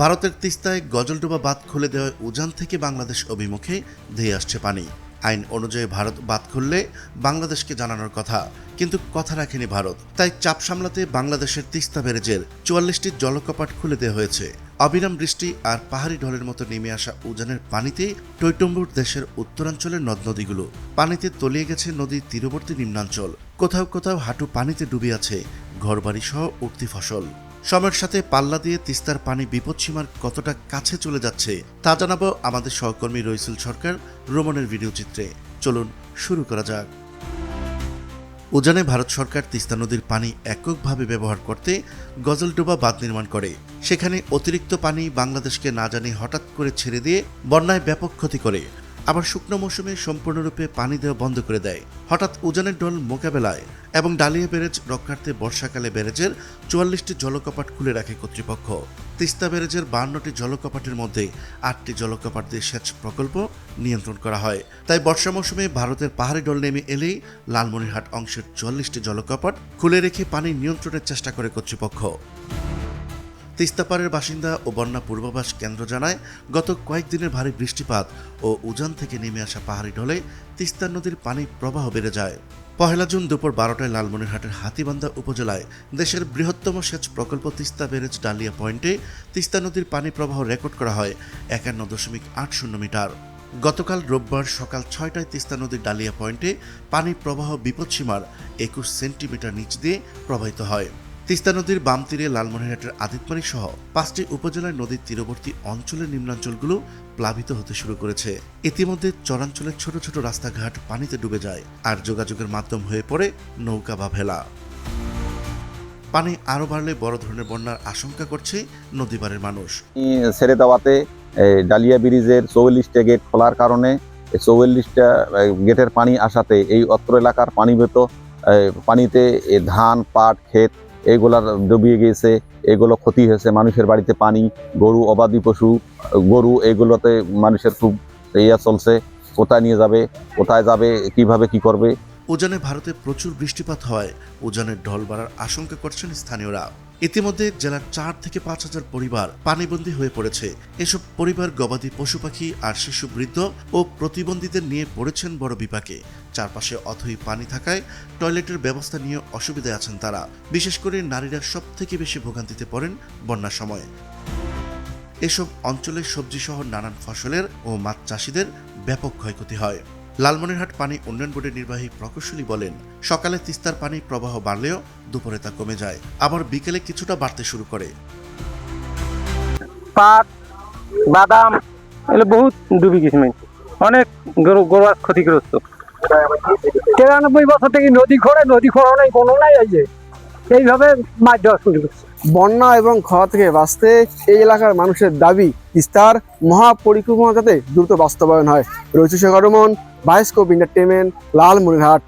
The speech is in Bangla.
ভারতের তিস্তায় গজলডোবা বাঁধ খুলে দেওয়ায় উজান থেকে বাংলাদেশ অভিমুখে ধেয়ে আসছে পানি। আইন অনুযায়ী ভারত বাঁধ খুললে বাংলাদেশকে জানানোর কথা, কিন্তু কথা রাখেনি ভারত। তাই চাপ সামলাতে বাংলাদেশের তিস্তা ব্যারেজের চুয়াল্লিশটি জলকপাট খুলে দেওয়া হয়েছে। অবিরাম বৃষ্টি আর পাহাড়ি ঢলের মতো নেমে আসা উজানের পানিতে টৈটম্বুর দেশের উত্তরাঞ্চলের নদ নদীগুলো পানিতে তলিয়ে গেছে নদীর তীরবর্তী নিম্নাঞ্চল। কোথাও কোথাও হাঁটু পানিতে ডুবে আছে ঘরবাড়ি সহ উঠতি ফসল। সময়ের সাথে পাল্লা দিয়ে তিস্তার পানি বিপদসীমার কতটা কাছে চলে যাচ্ছে, তা জানাব আমাদের সহকর্মী রইসুল সরকার রোমনের ভিডিও চিত্রে। চলুন শুরু করা যাক। উজানে ভারত সরকার তিস্তা নদীর পানি এককভাবে ব্যবহার করতে গজলডোবা বাঁধ নির্মাণ করে। সেখানে অতিরিক্ত পানি বাংলাদেশকে না জানি হঠাৎ করে ছেড়ে দিয়ে বন্যায় ব্যাপক ক্ষতি করে। আবার শুকনো মৌসুমে সম্পূর্ণরূপে পানি দেওয়া বন্ধ করে দেয়। হঠাৎ উজানের ডল মোকাবেলায় এবং ডালিয়া ব্যারেজ রক্ষার্থে বর্ষাকালে ব্যারেজের চুয়াল্লিশটি জলকপাট খুলে রাখে কর্তৃপক্ষ। তিস্তা ব্যারেজের বান্নটি জলকপাটের মধ্যে আটটি জলকপাট দিয়ে সেচ প্রকল্প নিয়ন্ত্রণ করা হয়। তাই বর্ষা মৌসুমে ভারতের পাহাড়ি ডল নেমে এলেই লালমনিরহাট অংশের চুয়াল্লিশটি জলকপাট খুলে রেখে পানি নিয়ন্ত্রণের চেষ্টা করে কর্তৃপক্ষ। তিস্তাপাড়ের বাসিন্দা ও বন্যা পূর্বাভাস কেন্দ্র জানায়, গত কয়েকদিনের ভারী বৃষ্টিপাত ও উজান থেকে নেমে আসা পাহাড়ি ঢলে তিস্তা নদীর পানি প্রবাহ বেড়ে যায়। পহেলা জুন দুপুর বারোটায় লালমনিরহাটের হাতিবান্ধা উপজেলায় দেশের বৃহত্তম সেচ প্রকল্প তিস্তা ব্যারেজ ডালিয়া পয়েন্টে তিস্তা নদীর পানি প্রবাহ রেকর্ড করা হয় একান্ন দশমিক আট শূন্য মিটার। গতকাল রোববার সকাল ছয়টায় তিস্তা নদীর ডালিয়া পয়েন্টে পানি প্রবাহ বিপদসীমার একুশ সেন্টিমিটার নিচ দিয়ে প্রবাহিত হয়। তিস্তা নদীর বাম তীরে লালমনিরহাটের আদিতমারি সহ পাঁচটি উপজেলার নদীর তীরবর্তী অঞ্চলের নিম্নাঞ্চলগুলো প্লাবিত হতে শুরু করেছে। ইতিমধ্যে চরাঞ্চলের ছোট ছোট রাস্তাঘাট পানিতে ডুবে যায় আর যোগাযোগের মাধ্যম হয়ে পড়ে নৌকা বা ভেলা। পানি আরও বাড়লে বড় ধরনের বন্যার আশঙ্কা করছে নদীপাড়ের মানুষ। ছেড়ে দেওয়াতে ডালিয়া ব্রিজের চৌল্লিশটা গেট খোলার কারণে চৌল্লিশটা গেটের পানি আসাতে এই অত্র এলাকার পানিবেত পানিতে ধান, পাট, ক্ষেত এইগুলার ডুবিয়ে গিয়েছে এগুলো ক্ষতি হয়েছে মানুষের বাড়িতে পানি, গরু অবাদি পশু, গরু, এগুলোতে মানুষের খুব ইয়া চলছে, কোথায় নিয়ে যাবে, কোথায় যাবে, কীভাবে কি করবে। উজানে ভারতে প্রচুর বৃষ্টিপাত হয়, উজানের ঢল বাড়ার আশঙ্কা করছেন স্থানীয়রা। ইতিমধ্যে জেলার চার থেকে পাঁচ হাজার পরিবার পানিবন্দী হয়ে পড়েছে। এসব পরিবার গবাদি পশু পাখি আর শিশু বৃদ্ধ ও প্রতিবন্ধীদের নিয়ে পড়েছেন বড় বিপাকে। চারপাশে অথই পানি থাকায় টয়লেটের ব্যবস্থা নিয়ে অসুবিধায় আছেন তারা। বিশেষ করে নারীরা সব থেকে বেশি ভোগান্তিতে পড়েন বন্যার সময়। এসব অঞ্চলে সবজি সহ নানান ফসলের ও মাছ চাষিদের ব্যাপক ক্ষয়ক্ষতি হয়। লালমনিরহাট পানি উন্নয়ন বোর্ডের নির্বাহী প্রকৌশলী বলেন, সকালে তিস্তার পানি প্রবাহ বাড়লেও দুপুরে তা কমে যায়, আবার বিকেলে কিছুটা বাড়তে শুরু করে। পাট, বাদাম, এগুলো বহুত ডুবি গেছে অনেক গরু ক্ষতিগ্রস্ত। তিরানব্বই বছর থেকে নদী খোঁড়ে, নদী খোঁড়া নাই, কোনো নাই এই যে। এইভাবে মাছ ধরা শুরু করছে। বন্যা এবং খরা থেকে বাঁচতে এই এলাকার মানুষের দাবি তিস্তার মহাপরিকল্পনা যাতে দ্রুত বাস্তবায়ন হয়। রয়েছে সরমন বাইস্কোপ এন্টারটেনমেন্ট লালমনিরহাট।